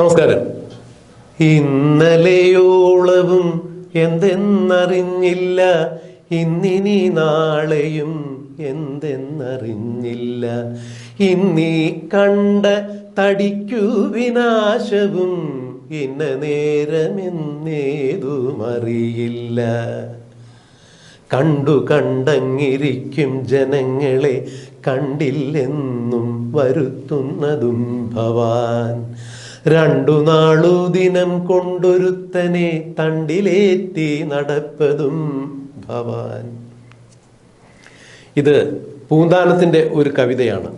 നമസ്കാരം. ഇന്നലെയോളവും എന്തെന്നറിഞ്ഞില്ല ഇന്നിനി നാളെയും എന്തെന്നറിഞ്ഞില്ല. ഇന്നീ കണ്ട തടിക്കു വിനാശവും ഇന്ന നേരമെന്നേതുമറിയില്ല. കണ്ടു കണ്ടങ്ങിരിക്കും ജനങ്ങളെ കണ്ടില്ലെന്നും വരുത്തുന്നതും ഭവാൻ. രണ്ടു നാളു ദിനം കൊണ്ടൊരുത്തനെ തണ്ടിലേറ്റി നടപ്പതും ഭവാൻ. ഇത് പൂന്താനത്തിന്റെ ഒരു കവിതയാണ്.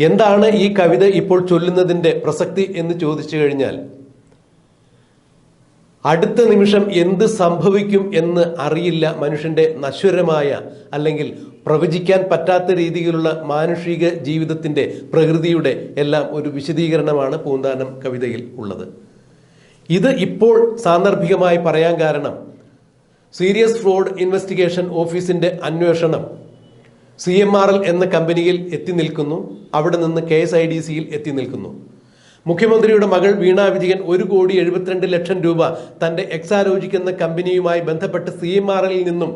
എന്താണ് ഈ കവിത ഇപ്പോൾ ചൊല്ലുന്നതിന്റെ പ്രസക്തി എന്ന് ചോദിച്ചു കഴിഞ്ഞാൽ അടുത്ത നിമിഷം എന്ത് സംഭവിക്കും എന്ന് അറിയില്ല മനുഷ്യന്റെ നശ്വരമായ അല്ലെങ്കിൽ പ്രവചിക്കാൻ പറ്റാത്ത രീതിയിലുള്ള മാനുഷിക ജീവിതത്തിന്റെ പ്രകൃതിയുടെ എല്ലാം ഒരു വിശദീകരണമാണ് പൂന്താനം കവിതയിൽ ഉള്ളത്. ഇത് ഇപ്പോൾ സാന്ദർഭികമായി പറയാൻ കാരണം സീരിയസ് ഫ്രോഡ് ഇൻവെസ്റ്റിഗേഷൻ ഓഫീസിന്റെ അന്വേഷണം. സി എം ആർ എൽ എന്ന കമ്പനിയിൽ എത്തി നിൽക്കുന്നു. അവിടെ നിന്ന് കെ എസ് ഐ ഡി സിയിൽ എത്തി നിൽക്കുന്നു. മുഖ്യമന്ത്രിയുടെ മകൾ വീണ വിജയൻ ഒരു കോടി എഴുപത്തിരണ്ട് ലക്ഷം രൂപ തന്റെ എക്സാലോചിക്കുന്ന കമ്പനിയുമായി ബന്ധപ്പെട്ട് സി എം ആർ എല്ലിൽ നിന്നും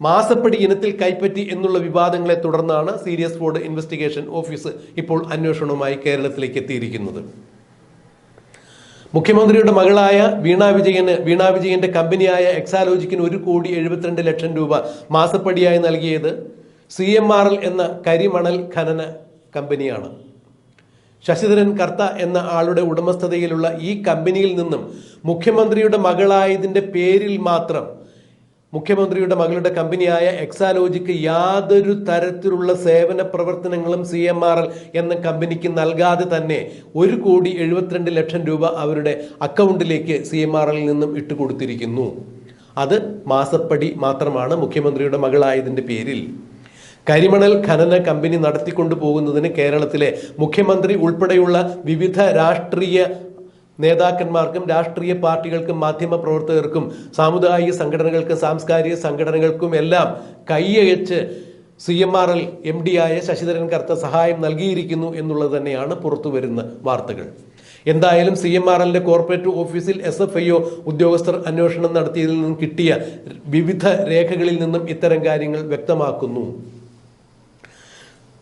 മാസപ്പടി ഇനത്തിൽ കൈപ്പറ്റി എന്നുള്ള വിവാദങ്ങളെ തുടർന്നാണ് സീരിയസ് ഫോർഡ് ഇൻവെസ്റ്റിഗേഷൻ ഓഫീസ് ഇപ്പോൾ അന്വേഷണവുമായി കേരളത്തിലേക്ക് എത്തിയിരിക്കുന്നത്. മുഖ്യമന്ത്രിയുടെ മകളായ വീണ വിജയന് വീണ വിജയന്റെ കമ്പനിയായ എക്സാലോജിക്കിന് ഒരു കോടി എഴുപത്തിരണ്ട് ലക്ഷം രൂപ മാസപ്പടിയായി നൽകിയത് സി എം ആർ എൽ എന്ന കരിമണൽ ഖനന കമ്പനിയാണ്. ശശിധരൻ കർത്ത എന്ന ആളുടെ ഉടമസ്ഥതയിലുള്ള ഈ കമ്പനിയിൽ നിന്നും മുഖ്യമന്ത്രിയുടെ മകളായതിന്റെ പേരിൽ മാത്രം മുഖ്യമന്ത്രിയുടെ മകളുടെ കമ്പനിയായ എക്സാലോജിക്ക് യാതൊരു തരത്തിലുള്ള സേവന പ്രവർത്തനങ്ങളും സി എം ആർ എൽ എന്ന കമ്പനിക്ക് നൽകാതെ തന്നെ ഒരു കോടി എഴുപത്തിരണ്ട് ലക്ഷം രൂപ അവരുടെ അക്കൗണ്ടിലേക്ക് സി എം ആർ എല്ലിൽ നിന്നും ഇട്ടുകൊടുത്തിരിക്കുന്നു അത് മാസപ്പടി മാത്രമാണ് മുഖ്യമന്ത്രിയുടെ മകളായതിന്റെ പേരിൽ. കരിമണൽ ഖനന കമ്പനി നടത്തിക്കൊണ്ടു പോകുന്നതിന് കേരളത്തിലെ മുഖ്യമന്ത്രി ഉൾപ്പെടെയുള്ള വിവിധ രാഷ്ട്രീയ നേതാക്കന്മാർക്കും രാഷ്ട്രീയ പാർട്ടികൾക്കും മാധ്യമ പ്രവർത്തകർക്കും സാമുദായിക സംഘടനകൾക്കും സാംസ്കാരിക സംഘടനകൾക്കും എല്ലാം കൈയയച്ച് C M R L M D ആയ ശശിധരൻ കർത്ത സഹായം നൽകിയിരിക്കുന്നു എന്നുള്ളത് തന്നെയാണ് പുറത്തുവരുന്ന വാർത്തകൾ. എന്തായാലും സി എം ആർ എല്ലിന്റെ കോർപ്പറേറ്റ് ഓഫീസിൽ എസ് എഫ് ഐ ഒ ഉദ്യോഗസ്ഥർ അന്വേഷണം നടത്തിയതിൽ നിന്നും കിട്ടിയ വിവിധ രേഖകളിൽ നിന്നും ഇത്തരം കാര്യങ്ങൾ വ്യക്തമാക്കുന്നു.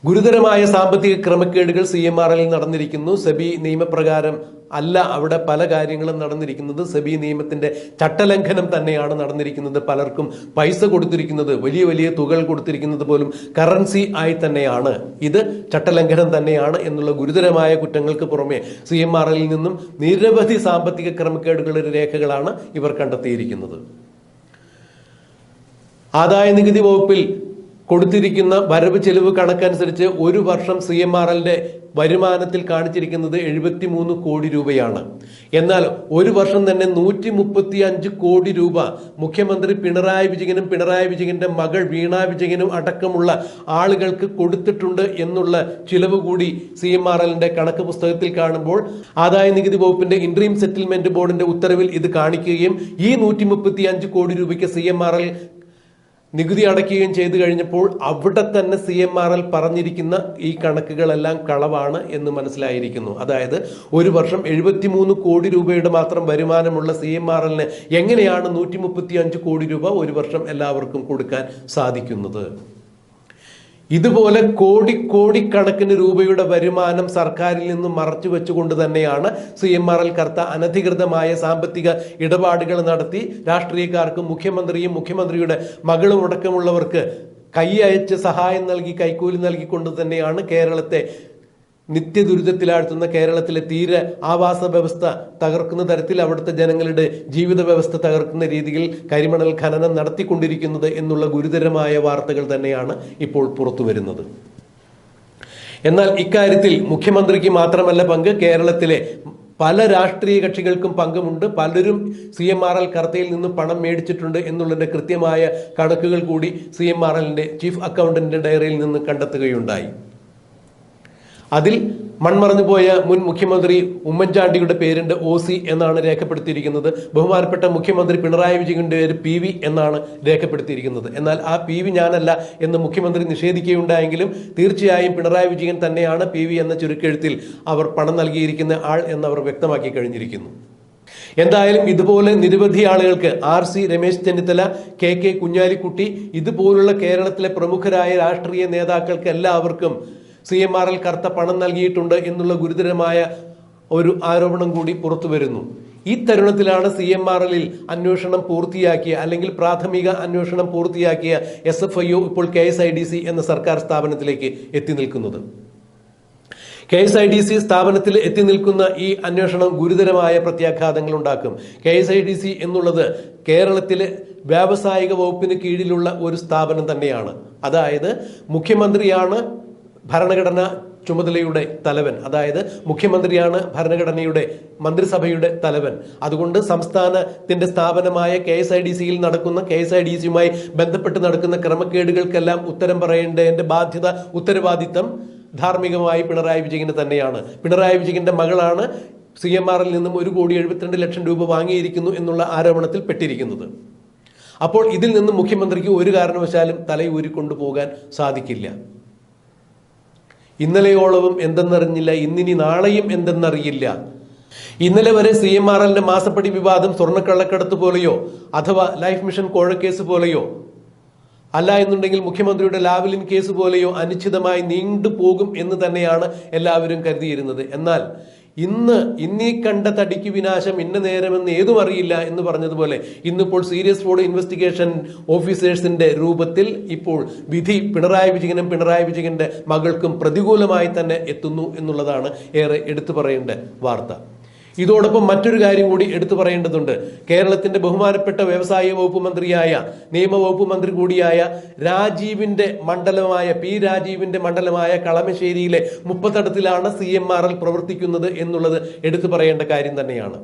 ഗുരുതരമായ സാമ്പത്തിക ക്രമക്കേടുകൾ സി എം ആർ എല്ലിൽ നടന്നിരിക്കുന്നു. സെബി നിയമപ്രകാരം അല്ല അവിടെ പല കാര്യങ്ങളും നടന്നിരിക്കുന്നത്. സെബി നിയമത്തിന്റെ ചട്ടലംഘനം തന്നെയാണ് നടന്നിരിക്കുന്നത്. പലർക്കും പൈസ കൊടുത്തിരിക്കുന്നത് വലിയ വലിയ തുകകൾ കൊടുത്തിരിക്കുന്നത് പോലും കറൻസി ആയി തന്നെയാണ്. ഇത് ചട്ടലംഘനം തന്നെയാണ് എന്നുള്ള ഗുരുതരമായ കുറ്റങ്ങൾക്ക് പുറമെ സി എം ആർ എല്ലിൽ നിന്നും നിരവധി സാമ്പത്തിക ക്രമക്കേടുകളുടെ രേഖകളാണ് ഇവർ കണ്ടെത്തിയിരിക്കുന്നത്. ആദായ നികുതി വകുപ്പിൽ കൊടുത്തിരിക്കുന്ന വരവ് ചെലവ് കണക്കനുസരിച്ച് ഒരു വർഷം സി എം ആർ എല്ലിന്റെ വരുമാനത്തിൽ കാണിച്ചിരിക്കുന്നത് എഴുപത്തിമൂന്ന് കോടി രൂപയാണ്. എന്നാൽ ഒരു വർഷം തന്നെ നൂറ്റി മുപ്പത്തി അഞ്ച് കോടി രൂപ മുഖ്യമന്ത്രി പിണറായി വിജയനും പിണറായി വിജയന്റെ മകൾ വീണ വിജയനും അടക്കമുള്ള ആളുകൾക്ക് കൊടുത്തിട്ടുണ്ട് എന്നുള്ള ചിലവ് കൂടി സി എം ആർ എല്ലിന്റെ കണക്ക് പുസ്തകത്തിൽ കാണുമ്പോൾ ആദായ നികുതി വകുപ്പിന്റെ ഇൻട്രീം സെറ്റിൽമെന്റ് ബോർഡിന്റെ ഉത്തരവിൽ ഇത് കാണിക്കുകയും ഈ നൂറ്റി മുപ്പത്തി അഞ്ച് കോടി രൂപയ്ക്ക് സി എം ആർ എൽ നികുതി അടയ്ക്കുകയും ചെയ്തു കഴിഞ്ഞപ്പോൾ അവിടെ തന്നെ സി എം ആർ എൽ പറഞ്ഞിരിക്കുന്ന ഈ കണക്കുകളെല്ലാം കളവാണ് എന്ന് മനസ്സിലായിരിക്കുന്നു. അതായത് ഒരു വർഷം എഴുപത്തിമൂന്ന് കോടി രൂപയുടെ മാത്രം വരുമാനമുള്ള സി എം ആർ എല്ലിന് എങ്ങനെയാണ് നൂറ്റി മുപ്പത്തി അഞ്ച് കോടി രൂപ ഒരു വർഷം എല്ലാവർക്കും കൊടുക്കാൻ സാധിക്കുന്നത്? ഇതുപോലെ കോടി കോടിക്കണക്കിന് രൂപയുടെ വരുമാനം സർക്കാരിൽ നിന്ന് മറച്ചു വെച്ചുകൊണ്ട് തന്നെയാണ് C M R L Kartha അനധികൃതമായ സാമ്പത്തിക ഇടപാടുകൾ നടത്തി രാഷ്ട്രീയക്കാർക്കും മുഖ്യമന്ത്രിയും മുഖ്യമന്ത്രിയുടെ മകളും അടക്കമുള്ളവർക്ക് കൈ അയച്ച് സഹായം നൽകി കൈക്കൂലി നൽകിക്കൊണ്ട് തന്നെയാണ് കേരളത്തെ നിത്യദുരിതത്തിലാഴ്ത്തുന്ന കേരളത്തിലെ തീര ആവാസ വ്യവസ്ഥ തകർക്കുന്ന തരത്തിൽ അവിടുത്തെ ജനങ്ങളുടെ ജീവിത വ്യവസ്ഥ തകർക്കുന്ന രീതിയിൽ കരിമണൽ ഖനനം നടത്തിക്കൊണ്ടിരിക്കുന്നത് എന്നുള്ള ഗുരുതരമായ വാർത്തകൾ തന്നെയാണ് ഇപ്പോൾ പുറത്തു വരുന്നത്. എന്നാൽ ഇക്കാര്യത്തിൽ മുഖ്യമന്ത്രിക്ക് മാത്രമല്ല പങ്ക്. കേരളത്തിലെ പല രാഷ്ട്രീയ കക്ഷികൾക്കും പങ്കുമുണ്ട്. പലരും സി എം ആർ എൽ കർത്തയിൽ നിന്ന് പണം മേടിച്ചിട്ടുണ്ട് എന്നുള്ളതിന്റെ കൃത്യമായ കണക്കുകൾ കൂടി സി എം ആർ എല്ലിന്റെ ചീഫ് അക്കൗണ്ടന്റിന്റെ ഡയറിയിൽ നിന്ന് കണ്ടെത്തുകയുണ്ടായി. അതിൽ മൺമറഞ്ഞു പോയ മുൻ മുഖ്യമന്ത്രി ഉമ്മൻചാണ്ടിയുടെ പേരുണ്ട് ഒ സി എന്നാണ് രേഖപ്പെടുത്തിയിരിക്കുന്നത്. ബഹുമാനപ്പെട്ട മുഖ്യമന്ത്രി പിണറായി വിജയന്റെ പേര് പി വി എന്നാണ് രേഖപ്പെടുത്തിയിരിക്കുന്നത്. എന്നാൽ ആ പി വി ഞാനല്ല എന്ന് മുഖ്യമന്ത്രി നിഷേധിക്കുകയുണ്ടായെങ്കിലും തീർച്ചയായും പിണറായി വിജയൻ തന്നെയാണ് പി വി എന്ന ചുരുക്കെഴുത്തിൽ അവർ പണം നൽകിയിരിക്കുന്ന ആൾ എന്നവർ വ്യക്തമാക്കി കഴിഞ്ഞിരിക്കുന്നു. എന്തായാലും ഇതുപോലെ നിരവധി ആളുകൾക്ക് R C Ramesh Chennithala K K Kunhalikutty ഇതുപോലുള്ള കേരളത്തിലെ പ്രമുഖരായ രാഷ്ട്രീയ നേതാക്കൾക്ക് എല്ലാവർക്കും സി എം ആറിൽ കറുത്ത പണം നൽകിയിട്ടുണ്ട് എന്നുള്ള ഗുരുതരമായ ഒരു ആരോപണം കൂടി പുറത്തു വരുന്നു. ഈ തരുണത്തിലാണ് സി എം എല്ലിൽ അന്വേഷണം പൂർത്തിയാക്കിയ അല്ലെങ്കിൽ പ്രാഥമിക അന്വേഷണം പൂർത്തിയാക്കിയ എസ് എഫ് ഐ ഒ ഇപ്പോൾ K S I D C എന്ന സർക്കാർ സ്ഥാപനത്തിലേക്ക് എത്തി നിൽക്കുന്നത്. K S I D C സ്ഥാപനത്തിൽ എത്തി നിൽക്കുന്ന ഈ അന്വേഷണം ഗുരുതരമായ പ്രത്യാഘാതങ്ങൾ ഉണ്ടാക്കും. K S I D C എന്നുള്ളത് കേരളത്തിലെ വ്യാവസായിക വകുപ്പിന് കീഴിലുള്ള ഒരു സ്ഥാപനം തന്നെയാണ്. അതായത് മുഖ്യമന്ത്രിയാണ് ഭരണഘടന ചുമതലയുടെ തലവൻ അതായത് മുഖ്യമന്ത്രിയാണ് ഭരണഘടനയുടെ മന്ത്രിസഭയുടെ തലവൻ. അതുകൊണ്ട് സംസ്ഥാനത്തിന്റെ സ്ഥാപനമായ കെ എസ് ഐ ഡി സിയിൽ നടക്കുന്ന കെ എസ് ഐ ഡി സിയുമായി ബന്ധപ്പെട്ട് നടക്കുന്ന ക്രമക്കേടുകൾക്കെല്ലാം ഉത്തരം പറയേണ്ടതിന്റെ ബാധ്യത ഉത്തരവാദിത്തം ധാർമ്മികമായി പിണറായി വിജയന് തന്നെയാണ്. പിണറായി വിജയന്റെ മകളാണ് സി എം ആറിൽ നിന്നും ഒരു കോടി എഴുപത്തിരണ്ട് ലക്ഷം രൂപ വാങ്ങിയിരിക്കുന്നു എന്നുള്ള ആരോപണത്തിൽ പെട്ടിരിക്കുന്നത്. അപ്പോൾ ഇതിൽ നിന്നും മുഖ്യമന്ത്രിക്ക് ഒരു കാരണവശാലും തലയൂരിക്കൊണ്ടു പോകാൻ സാധിക്കില്ല. ഇന്നലെയോളവും എന്തെന്നറിഞ്ഞില്ല ഇന്നിനി നാളെയും എന്തെന്നറിയില്ല. ഇന്നലെ വരെ സി എം ആർ എല്ലിന്റെ മാസപ്പടി വിവാദം സ്വർണക്കള്ളക്കടത്ത് പോലെയോ അഥവാ ലൈഫ് മിഷൻ കോഴക്കേസ് പോലെയോ അല്ല എന്നുണ്ടെങ്കിൽ മുഖ്യമന്ത്രിയുടെ ലാവലിൻ കേസ് പോലെയോ അനിശ്ചിതമായി നീണ്ടുപോകും എന്ന് തന്നെയാണ് എല്ലാവരും കരുതിയിരുന്നത്. എന്നാൽ ഇന്ന് ഇന്നീ കണ്ട തടിക്ക് വിനാശം ഇന്ന നേരമെന്ന് ഏതും അറിയില്ല എന്ന് പറഞ്ഞതുപോലെ ഇന്നിപ്പോൾ സീരിയസ് ഫ്രോഡ് ഇൻവെസ്റ്റിഗേഷൻ ഓഫീസേഴ്സിന്റെ രൂപത്തിൽ ഇപ്പോൾ വിധി പിണറായി വിജയനും പിണറായി വിജയന്റെ മകൾക്കും പ്രതികൂലമായി തന്നെ എത്തുന്നു എന്നുള്ളതാണ് ഏറെ എടുത്തു പറയേണ്ട വാർത്ത. ഇതോടൊപ്പം മറ്റൊരു കാര്യം കൂടി എടുത്തു പറയേണ്ടതുണ്ട്. കേരളത്തിന്റെ ബഹുമാനപ്പെട്ട വ്യവസായ വകുപ്പ് മന്ത്രിയായ നിയമവകുപ്പ് മന്ത്രി കൂടിയായ രാജീവിന്റെ മണ്ഡലമായ പി രാജീവിന്റെ മണ്ഡലമായ കളമശ്ശേരിയിലെ മുപ്പത്തടത്തിലാണ് സി എം ആർ എൽ പ്രവർത്തിക്കുന്നത് എന്നുള്ളത് എടുത്തു പറയേണ്ട കാര്യം തന്നെയാണ്.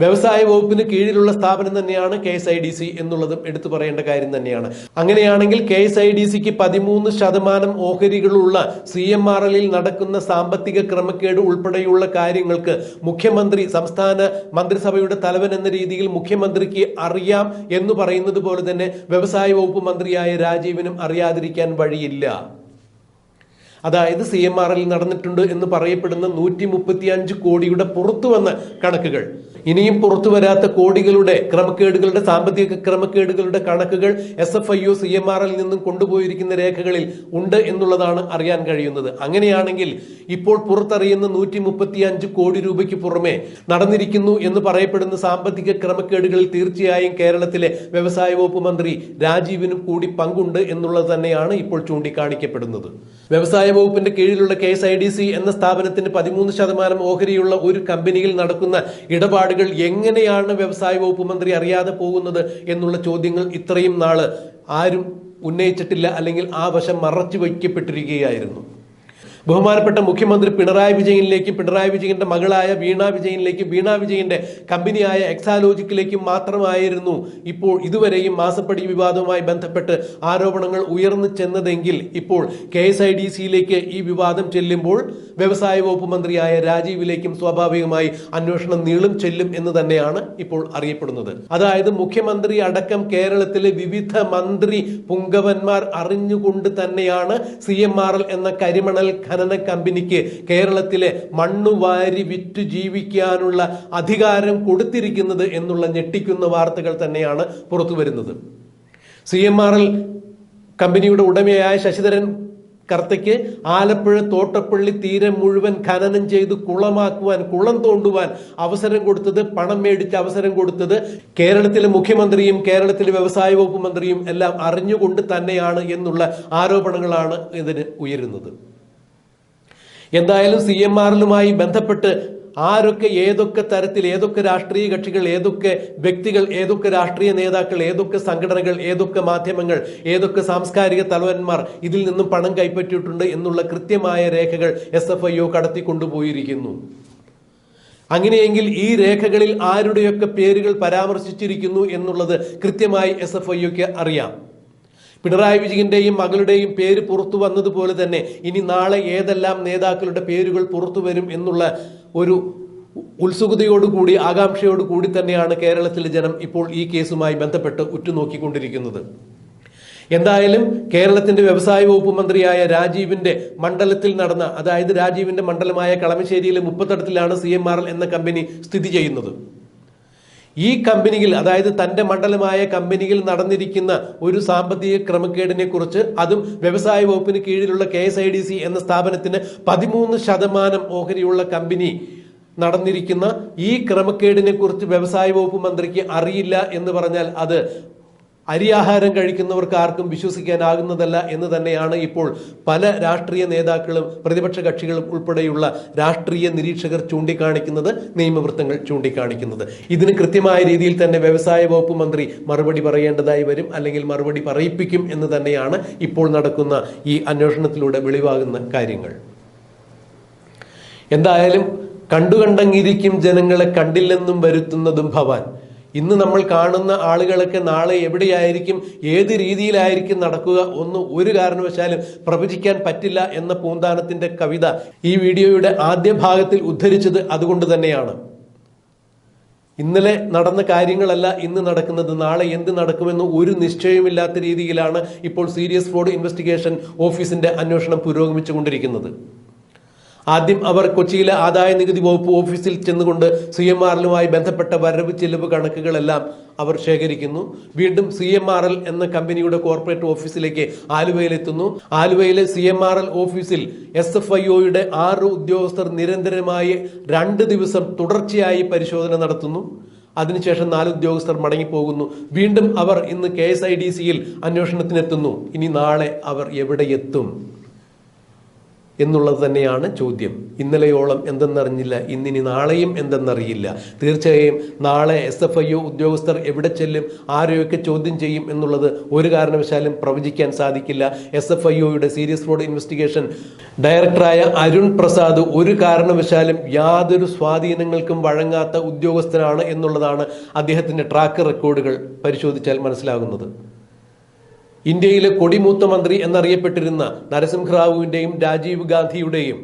വ്യവസായ വകുപ്പിന് കീഴിലുള്ള സ്ഥാപനം തന്നെയാണ് K S I D C എന്നുള്ളതും എടുത്തു പറയേണ്ട കാര്യം തന്നെയാണ്. അങ്ങനെയാണെങ്കിൽ കെ എസ് ഐ ഡി സിക്ക് പതിമൂന്ന് ശതമാനം ഓഹരികളുള്ള സി എം ആർ എല്ലിൽ നടക്കുന്ന സാമ്പത്തിക ക്രമക്കേട് ഉൾപ്പെടെയുള്ള കാര്യങ്ങൾക്ക് മുഖ്യമന്ത്രി സംസ്ഥാന മന്ത്രിസഭയുടെ തലവൻ എന്ന രീതിയിൽ മുഖ്യമന്ത്രിക്ക് അറിയാം എന്ന് പറയുന്നത് പോലെ തന്നെ വ്യവസായ വകുപ്പ് മന്ത്രിയായ രാജീവിനും അറിയാതിരിക്കാൻ വഴിയില്ല. അതായത് സി എം ആർ എൽ നടന്നിട്ടുണ്ട് എന്ന് പറയപ്പെടുന്ന നൂറ്റി മുപ്പത്തി അഞ്ച് കോടിയുടെ പുറത്തു വന്ന കണക്കുകൾ. ഇനിയും പുറത്തു വരാത്ത കോടികളുടെ ക്രമക്കേടുകളുടെ സാമ്പത്തിക ക്രമക്കേടുകളുടെ കണക്കുകൾ S F I O C M R L നിന്നും കൊണ്ടുപോയിരിക്കുന്ന രേഖകളിൽ ഉണ്ട് എന്നുള്ളതാണ് അറിയാൻ കഴിയുന്നത്. അങ്ങനെയാണെങ്കിൽ ഇപ്പോൾ പുറത്തറിയുന്ന നൂറ്റി മുപ്പത്തി അഞ്ച് കോടി രൂപയ്ക്ക് പുറമെ നടന്നിരിക്കുന്നു എന്ന് പറയപ്പെടുന്ന സാമ്പത്തിക ക്രമക്കേടുകളിൽ തീർച്ചയായും കേരളത്തിലെ വ്യവസായ വകുപ്പ് മന്ത്രി രാജീവിനും കൂടി പങ്കുണ്ട് എന്നുള്ളത് തന്നെയാണ് ഇപ്പോൾ ചൂണ്ടിക്കാണിക്കപ്പെടുന്നത്. വ്യവസായ വകുപ്പിന്റെ കീഴിലുള്ള K S I D C എന്ന സ്ഥാപനത്തിന് പതിമൂന്ന് ശതമാനം ഓഹരിയുള്ള ഒരു കമ്പനിയിൽ നടക്കുന്ന ഇടപാടുകൾ എങ്ങനെയാണ് വ്യവസായ വകുപ്പ് മന്ത്രി അറിയാതെ പോകുന്നത് എന്നുള്ള ചോദ്യങ്ങൾ ഇത്രയും നാൾ ആരും ഉന്നയിച്ചിട്ടില്ല അല്ലെങ്കിൽ ആ വശം മറച്ചു വയ്ക്കപ്പെട്ടിരിക്കുകയായിരുന്നു. ബഹുമാനപ്പെട്ട മുഖ്യമന്ത്രി പിണറായി വിജയനിലേക്കും പിണറായി വിജയന്റെ മകളായ വീണ വിജയനിലേക്കും വീണ വിജയന്റെ കമ്പനിയായ എക്സാലോജിക്കിലേക്കും മാത്രമായിരുന്നു ഇപ്പോൾ ഇതുവരെയും മാസപ്പടി വിവാദവുമായി ബന്ധപ്പെട്ട് ആരോപണങ്ങൾ ഉയർന്നു ചെന്നതെങ്കിൽ ഇപ്പോൾ കെ എസ് ഐ ഡി സിയിലേക്ക് ഈ വിവാദം ചെല്ലുമ്പോൾ വ്യവസായ വകുപ്പ് മന്ത്രിയായ രാജീവിലേക്കും സ്വാഭാവികമായി അന്വേഷണം നീളും ചെല്ലും എന്ന് തന്നെയാണ് ഇപ്പോൾ അറിയപ്പെടുന്നത്. അതായത് മുഖ്യമന്ത്രി അടക്കം കേരളത്തിലെ വിവിധ മന്ത്രി പുങ്കവന്മാർ അറിഞ്ഞുകൊണ്ട് തന്നെയാണ് സി എന്ന കരിമണൽ ഖനന കമ്പനിക്ക് കേരളത്തിലെ മണ്ണുവാരി വിറ്റ് ജീവിക്കാനുള്ള അധികാരം കൊടുത്തിരിക്കുന്നത് എന്നുള്ള ഞെട്ടിക്കുന്ന വാർത്തകൾ തന്നെയാണ് പുറത്തു വരുന്നത്. സി എം ആർ എൽ കമ്പനിയുടെ ഉടമയായ ശശിധരൻ കർത്തയ്ക്ക് ആലപ്പുഴ തോട്ടപ്പള്ളി തീരം മുഴുവൻ ഖനനം ചെയ്ത് കുളമാക്കുവാൻ കുളം തോണ്ടുവാൻ അവസരം കൊടുത്തത് പണം മേടിച്ച് അവസരം കൊടുത്തത് കേരളത്തിലെ മുഖ്യമന്ത്രിയും കേരളത്തിലെ വ്യവസായ വകുപ്പ് മന്ത്രിയും എല്ലാം അറിഞ്ഞുകൊണ്ട് തന്നെയാണ് എന്നുള്ള ആരോപണങ്ങളാണ് ഇതിന് ഉയരുന്നത്. എന്തായാലും സി എം ആറിലുമായി ബന്ധപ്പെട്ട് ആരൊക്കെ ഏതൊക്കെ തരത്തിൽ ഏതൊക്കെ രാഷ്ട്രീയ കക്ഷികൾ ഏതൊക്കെ വ്യക്തികൾ ഏതൊക്കെ രാഷ്ട്രീയ നേതാക്കൾ ഏതൊക്കെ സംഘടനകൾ ഏതൊക്കെ മാധ്യമങ്ങൾ ഏതൊക്കെ സാംസ്കാരിക തലവന്മാർ ഇതിൽ നിന്നും പണം കൈപ്പറ്റിയിട്ടുണ്ട് എന്നുള്ള കൃത്യമായ രേഖകൾ എസ് എഫ് ഐ ഒ കടത്തിക്കൊണ്ടുപോയിരിക്കുന്നു. അങ്ങനെയെങ്കിൽ ഈ രേഖകളിൽ ആരുടെയൊക്കെ പേരുകൾ പരാമർശിച്ചിരിക്കുന്നു എന്നുള്ളത് കൃത്യമായി എസ് അറിയാം. പിണറായി വിജയന്റെയും മകളുടെയും പേര് പുറത്തു വന്നതുപോലെ തന്നെ ഇനി നാളെ ഏതെല്ലാം നേതാക്കളുടെ പേരുകൾ പുറത്തു വരും എന്നുള്ള ഒരു ഉത്സുകതയോടുകൂടി ആകാംക്ഷയോടുകൂടി തന്നെയാണ് കേരളത്തിലെ ജനം ഇപ്പോൾ ഈ കേസുമായി ബന്ധപ്പെട്ട് ഉറ്റുനോക്കിക്കൊണ്ടിരിക്കുന്നത്. എന്തായാലും കേരളത്തിന്റെ വ്യവസായ വകുപ്പ് മന്ത്രിയായ രാജീവിന്റെ മണ്ഡലത്തിൽ നടന്ന അതായത് രാജീവിന്റെ മണ്ഡലമായ കളമശ്ശേരിയിലെ മുപ്പത്തടത്തിലാണ് സി എന്ന കമ്പനി സ്ഥിതി ചെയ്യുന്നത്. ഈ കമ്പനിയിൽ അതായത് തന്റെ മണ്ഡലമായ കമ്പനിയിൽ നടന്നിരിക്കുന്ന ഒരു സാമ്പത്തിക ക്രമക്കേടിനെ കുറിച്ച് അതും വ്യവസായ വകുപ്പിന് കീഴിലുള്ള കെ എന്ന സ്ഥാപനത്തിന് പതിമൂന്ന് ശതമാനം ഓഹരിയുള്ള കമ്പനി നടന്നിരിക്കുന്ന ഈ ക്രമക്കേടിനെ കുറിച്ച് വ്യവസായ വകുപ്പ് മന്ത്രിക്ക് അറിയില്ല എന്ന് പറഞ്ഞാൽ അത് അരിയാഹാരം കഴിക്കുന്നവർക്ക് ആർക്കും വിശ്വസിക്കാനാകുന്നതല്ല എന്ന് തന്നെയാണ് ഇപ്പോൾ പല രാഷ്ട്രീയ നേതാക്കളും പ്രതിപക്ഷ കക്ഷികളും ഉൾപ്പെടെയുള്ള രാഷ്ട്രീയ നിരീക്ഷകർ ചൂണ്ടിക്കാണിക്കുന്നത് നിയമവൃത്തങ്ങൾ ചൂണ്ടിക്കാണിക്കുന്നത്. ഇതിന് കൃത്യമായ രീതിയിൽ തന്നെ വ്യവസായ വകുപ്പ് മന്ത്രി മറുപടി പറയേണ്ടതായി വരും അല്ലെങ്കിൽ മറുപടി പറയിപ്പിക്കും എന്ന് തന്നെയാണ് ഇപ്പോൾ നടക്കുന്ന ഈ അന്വേഷണത്തിലൂടെ വെളിവാകുന്ന കാര്യങ്ങൾ. എന്തായാലും കണ്ടുകണ്ടങ്ങിരിക്കും ജനങ്ങളെ കണ്ടില്ലെന്നും വരുത്തുന്നതും ഭവാൻ. ഇന്ന് നമ്മൾ കാണുന്ന ആളുകളൊക്കെ നാളെ എവിടെയായിരിക്കും ഏത് രീതിയിലായിരിക്കും നടക്കുക ഒന്ന് ഒരു കാരണവശാലും പ്രവചിക്കാൻ പറ്റില്ല എന്ന പൂന്താനത്തിന്റെ കവിത ഈ വീഡിയോയുടെ ആദ്യ ഭാഗത്തിൽ ഉദ്ധരിച്ചത് അതുകൊണ്ട് തന്നെയാണ്. ഇന്നലെ നടന്ന കാര്യങ്ങളല്ല ഇന്ന് നടക്കുന്നത്. നാളെ എന്ത് നടക്കുമെന്ന് ഒരു നിശ്ചയമില്ലാത്ത രീതിയിലാണ് ഇപ്പോൾ സീരിയസ് ഫ്രോഡ് ഇൻവെസ്റ്റിഗേഷൻ ഓഫീസിന്റെ അന്വേഷണം പുരോഗമിച്ചുകൊണ്ടിരിക്കുന്നത്. ആദ്യം അവർ കൊച്ചിയിലെ ആദായ നികുതി വകുപ്പ് ഓഫീസിൽ ചെന്നുകൊണ്ട് സി എം ആർ എല്ലുമായി ബന്ധപ്പെട്ട വരവ് ചെലവ് കണക്കുകളെല്ലാം അവർ ശേഖരിക്കുന്നു. വീണ്ടും സി എം ആർ എൽ എന്ന കമ്പനിയുടെ കോർപ്പറേറ്റ് ഓഫീസിലേക്ക് ആലുവയിലെത്തുന്നു. ആലുവയിലെ സി എം ആർ എൽ ഓഫീസിൽ എസ് എഫ് ഐ ഒയുടെ ആറ് ഉദ്യോഗസ്ഥർ നിരന്തരമായി രണ്ട് ദിവസം തുടർച്ചയായി പരിശോധന നടത്തുന്നു. അതിനുശേഷം നാല് ഉദ്യോഗസ്ഥർ മടങ്ങിപ്പോകുന്നു. വീണ്ടും അവർ ഇന്ന് കെ എസ് ഐ ഡി സിയിൽ അന്വേഷണത്തിനെത്തുന്നു. ഇനി നാളെ അവർ എവിടെ എത്തും? എന്നുള്ളത് തന്നെയാണ് ചോദ്യം. ഇന്നലെയോളം എന്തെന്നറിഞ്ഞില്ല ഇന്നിനി നാളെയും എന്തെന്നറിയില്ല. തീർച്ചയായും നാളെ എസ് എഫ് ഐ ഒ ഉദ്യോഗസ്ഥർ എവിടെ ചെല്ലും ആരെയൊക്കെ ചോദ്യം ചെയ്യും എന്നുള്ളത് ഒരു കാരണവശാലും പ്രവചിക്കാൻ സാധിക്കില്ല. എസ് എഫ് ഐ ഒയുടെ സീരിയസ് ഫ്രോഡ് ഇൻവെസ്റ്റിഗേഷൻ ഡയറക്ടറായ അരുൺ പ്രസാദ് ഒരു കാരണവശാലും യാതൊരു സ്വാധീനങ്ങൾക്കും വഴങ്ങാത്ത ഉദ്യോഗസ്ഥനാണ് എന്നുള്ളതാണ് അദ്ദേഹത്തിന്റെ ട്രാക്ക് റെക്കോർഡുകൾ പരിശോധിച്ചാൽ മനസ്സിലാകുന്നത്. ഇന്ത്യയിലെ കൊടിമൂത്ത മന്ത്രി എന്നറിയപ്പെട്ടിരുന്ന നരസിംഹറാവുവിന്റെയും രാജീവ് ഗാന്ധിയുടെയും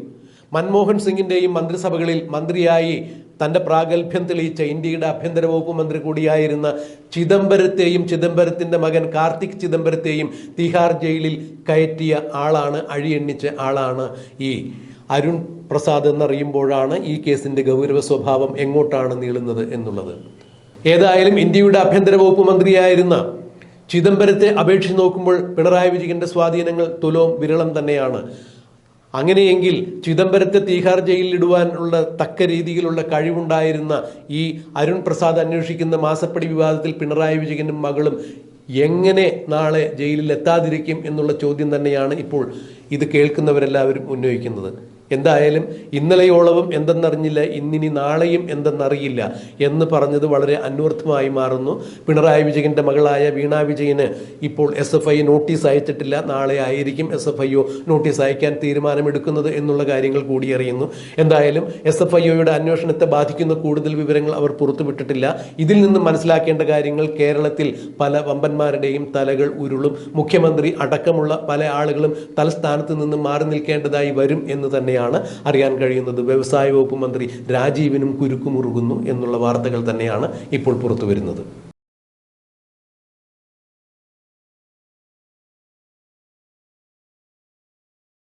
മൻമോഹൻ സിംഗിന്റെയും മന്ത്രിസഭകളിൽ മന്ത്രിയായി തന്റെ പ്രാഗൽഭ്യം തെളിയിച്ച ഇന്ത്യയുടെ ആഭ്യന്തര വകുപ്പ് മന്ത്രി കൂടിയായിരുന്ന ചിദംബരത്തെയും ചിദംബരത്തിന്റെ മകൻ കാർത്തിക് ചിദംബരത്തെയും തിഹാർ ജയിലിൽ കയറ്റിയ ആളാണ് അഴിയെണ്ണിച്ച ആളാണ് ഈ അരുൺ പ്രസാദ് എന്നറിയുമ്പോഴാണ് ഈ കേസിന്റെ ഗൗരവ സ്വഭാവം എങ്ങോട്ടാണ് നീളുന്നത് എന്നുള്ളത്. ഏതായാലും ഇന്ത്യയുടെ ആഭ്യന്തര വകുപ്പ് മന്ത്രിയായിരുന്ന ചിദംബരത്തെ അപേക്ഷിച്ച് നോക്കുമ്പോൾ പിണറായി വിജയന്റെ സ്വാധീനങ്ങൾ തുലോം വിരളം തന്നെയാണ്. അങ്ങനെയെങ്കിൽ ചിദംബരത്തെ തീഹാർ ജയിലിൽ ഇടുവാനുള്ള തക്ക രീതിയിലുള്ള കഴിവുണ്ടായിരുന്ന ഈ അരുൺ പ്രസാദ് അന്വേഷിക്കുന്ന മാസപ്പടി വിവാദത്തിൽ പിണറായി വിജയനും മകളും എങ്ങനെ നാളെ ജയിലിൽ എത്താതിരിക്കും എന്നുള്ള ചോദ്യം തന്നെയാണ് ഇപ്പോൾ ഇത് കേൾക്കുന്നവരെല്ലാവരും ഉന്നയിക്കുന്നത്. എന്തായാലും ഇന്നലെയോളവും എന്തെന്നറിഞ്ഞില്ല ഇന്നിനി നാളെയും എന്തെന്നറിയില്ല എന്ന് പറഞ്ഞത് വളരെ അന്വർത്ഥമായി മാറുന്നു. പിണറായി വിജയന്റെ മകളായ വീണ വിജയന് ഇപ്പോൾ എസ് എഫ് ഐ നോട്ടീസ് അയച്ചിട്ടില്ല. നാളെ ആയിരിക്കും S F I O notice അയക്കാൻ തീരുമാനമെടുക്കുന്നത് എന്നുള്ള കാര്യങ്ങൾ കൂടി അറിയുന്നു. എന്തായാലും എസ് എഫ് ഐ ഒയുടെ അന്വേഷണത്തെ ബാധിക്കുന്ന കൂടുതൽ വിവരങ്ങൾ അവർ പുറത്തുവിട്ടിട്ടില്ല. ഇതിൽ നിന്ന് മനസ്സിലാക്കേണ്ട കാര്യങ്ങൾ കേരളത്തിൽ പല വമ്പന്മാരുടെയും തലകൾ ഉരുളും. മുഖ്യമന്ത്രി അടക്കമുള്ള പല ആളുകളും തലസ്ഥാനത്ത് നിന്ന് മാറി നിൽക്കേണ്ടതായി വരും എന്ന് തന്നെയാണ് അറിയാൻ കഴിയുന്നത്. വ്യവസായ വകുപ്പ് മന്ത്രി രാജീവിനും കുരുക്കുമുറുകുന്നു എന്നുള്ള വാർത്തകൾ തന്നെയാണ് ഇപ്പോൾ പുറത്തു വരുന്നത്